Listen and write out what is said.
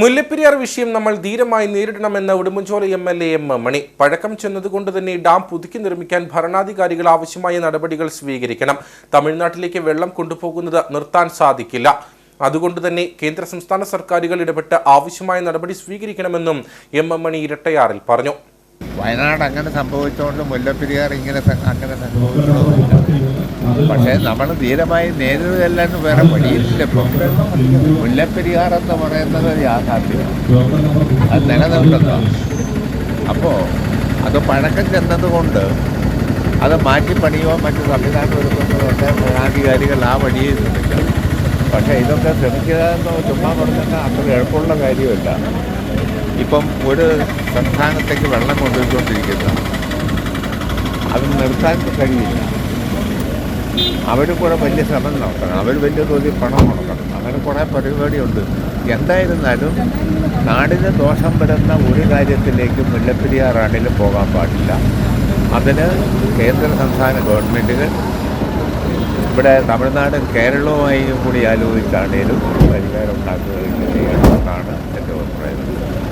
മുല്ലപ്പെരിയാർ വിഷയം നമ്മൾ ധീരമായി നേരിടണമെന്ന് Udumbanchola M L A M Mani. പഴക്കം ചെന്നതുകൊണ്ട് തന്നെ ഡാം പുതുക്കി നിർമ്മിക്കാൻ ഭരണാധികാരികൾ ആവശ്യമായ നടപടികൾ സ്വീകരിക്കണം. തമിഴ്നാട്ടിലേക്ക് വെള്ളം കൊണ്ടുപോകുന്നത് നിർത്താൻ സാധിക്കില്ല. അതുകൊണ്ട് തന്നെ കേന്ദ്ര സംസ്ഥാന സർക്കാരുകൾ ഇടപെട്ട് ആവശ്യമായ നടപടി സ്വീകരിക്കണമെന്നും എം എം മണി ഇരട്ടയാറിൽ പറഞ്ഞു. വയനാട് അങ്ങനെ സംഭവിച്ചുകൊണ്ട് മുല്ലപ്പെരിയാർ ഇങ്ങനെ അങ്ങനെ സംഭവിക്കണമെന്നില്ല പക്ഷേ നമ്മൾ ധീരമായി നേരിടുകയല്ലാണ്ട് വേറെ വഴിയില്ല ഇപ്പം. മുല്ലപ്പെരിയാർ എന്ന് പറയുന്നത് ഒരു യാഥാർത്ഥ്യമാണ് അത് നിലനിൽക്കുന്നതാണ് അപ്പോൾ അത് പഴക്കം ചെന്നതുകൊണ്ട് അത് മാറ്റിപ്പണിയോ മറ്റു സംവിധാനം ഒരുക്കുന്നതൊക്കെ ഭരണാധികാരികൾ ആ വഴിയിൽ ശ്രമിക്കണം പക്ഷേ ഇതൊക്കെ ശ്രമിക്കുക എന്ന് ചുമ്മാ കൊടുക്കുന്ന അത്ര എളുപ്പമുള്ള കാര്യമല്ല. ഇപ്പം ഒരു സംസ്ഥാനത്തേക്ക് വെള്ളം കൊണ്ടുപോയിക്കൊണ്ടിരിക്കുന്ന. അത് നിർത്താൻ കഴിയില്ല. അവർ കൂടെ വലിയ ശ്രമം നടത്തണം. അവർ വലിയ തോതിൽ പണം മുടക്കണം. അങ്ങനെ കുറേ പരിപാടിയുണ്ട്. എന്തായിരുന്നാലും നാടിന് ദോഷം വരുന്ന ഒരു കാര്യത്തിലേക്ക് മുല്ലപ്പെരിയാറാണേലും പോകാൻ പാടില്ല. അതിന് കേന്ദ്ര സംസ്ഥാന ഗവൺമെന്റുകൾ ഇവിടെ തമിഴ്നാടും കേരളവുമായി കൂടി ആലോചിച്ചാണേലും പരിഹാരം ഉണ്ടാക്കുകയും